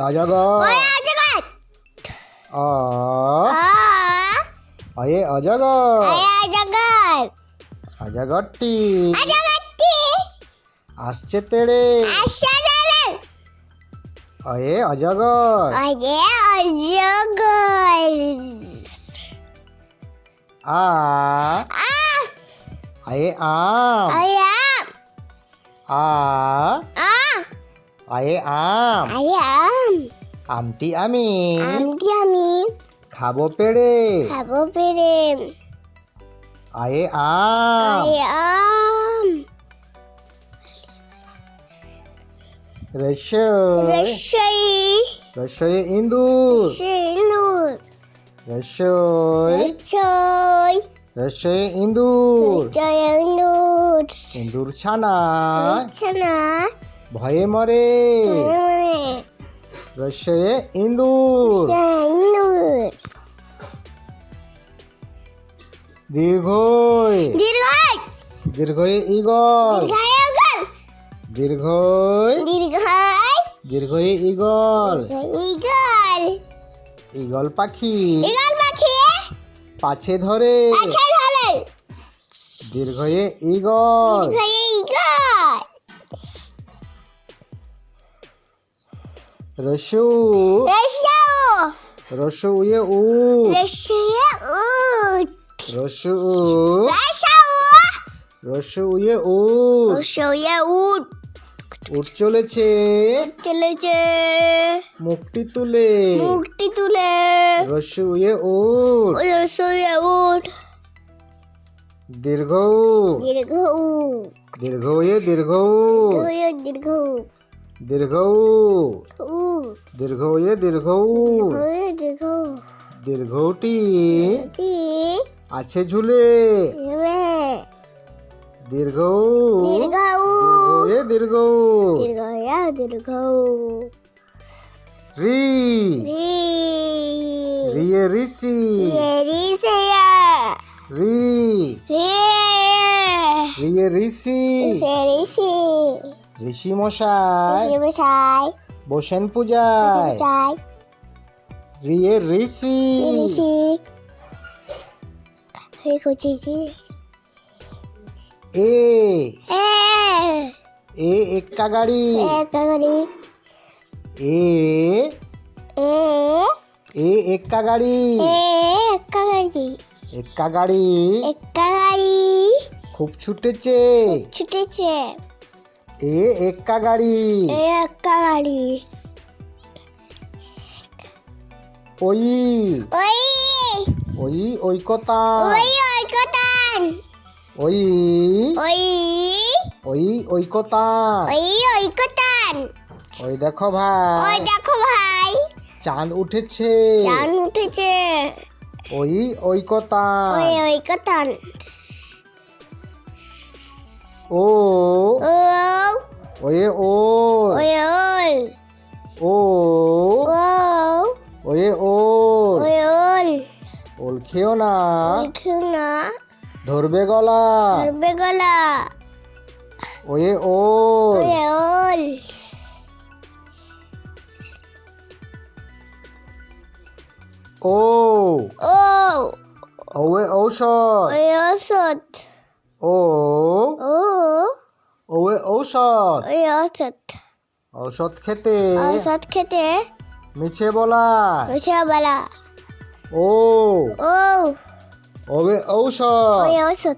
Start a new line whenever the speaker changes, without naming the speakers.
অজগর।
ওই অজগর।
অ।
আ
অয়ে অজগর
অজগর।
অজগরটি।
অজগরটি।
আসছে তেড়ে।
আসাদারে
অয়ে অজগর।
ওই অজগর।
আ।
আ।
আয়ে আম।
ওই আম।
আ। আয়ে আম।
ওই আম।
আমটি আমি।
আমটি আমি।
খাব পেড়ে।
খাব পেরে
আয়ে আম।
ওই আম।
রসই।
রসই।
রসই ইন্দুর।
সিন্দুর
রসই।
রসই।
রসই ইন্দুর।
রসই ইন্দুর।
ইন্দুর ছানা।
ছানা।
ভয়ে মরে।
মানে
রসয়ে ইন্দুর দীর্ঘাই। দীর্ঘয়ে ইগল
দীর্ঘায় দীর্ঘয়ে
ইগল
ইগল
ইগল পাখি।
ইগল পাখি।
পাছে ধরে।
ধরে।
দীর্ঘয়ে ইগল
দীর্ঘায়
রসু ইয়ে উট
রসিয়ে উট
রসু
রসাও
রসু ইয়ে উট
রসিয়ে উট
উট চলেছে।
চলেছে।
মুখটি তুলে।
মুখটি তুলে।
রসু উট
ওই রসিয়ে উট
দীর্ঘ
দীর্ঘ
দীর্ঘ দীর্ঘ
দীর্ঘ
দীর্ঘ দীর্ঘ ইয়ে দীর্ঘ দীর্ঘটি আছে ঝুলে দীর্ঘ ইয়ে দীর্ঘ
দীর্ঘ
রি
রি
রিয়ে ঋষি
রে রি
ঋষি
সি
ঋষি মশাই
বসাই
বসেন পূজায় রিয়ে ঋষি।
জি।
এ।
এ।
এ এক্কা গাড়ি
একটা গাড়ি
এ।
এ।
এ এক্কা গাড়ি
এ একটা গাড়ি
এক্কা গাড়ি
একটা গাড়ি
খুব ছুটেছে।
ছুটেছে।
এ এক্কা গাড়ি।
এ একটা গাড়ি।
ওই।
ওই।
ওই ওই কথা
ওই ওই কতান
ওই।
ওই।
ওই ওই কথা
ওই ওই কতান
ওই দেখো
ওই
ভাই
দেখো ভাই।
চাঁদ উঠেছে।
চান উঠেছে।
ওই ওই কথা
ওই ওই কতান
ও।
ও ওল
খেও না।
দেখো না।
ধরবে গলা।
ধরবে গলা।
ওয়ে ও
ওই ওল।
ও।
ও।
ওয়ে ঔষধ।
ওই ওষুধ
ও।
ও।
ওয়ে ঔষধ।
ওই ওষুধ
ঔষধ খেতে।
ঔষধ খেতে।
মিছে বলা।
বসে বেলা।
お
お
おお。
おしゃ。おおし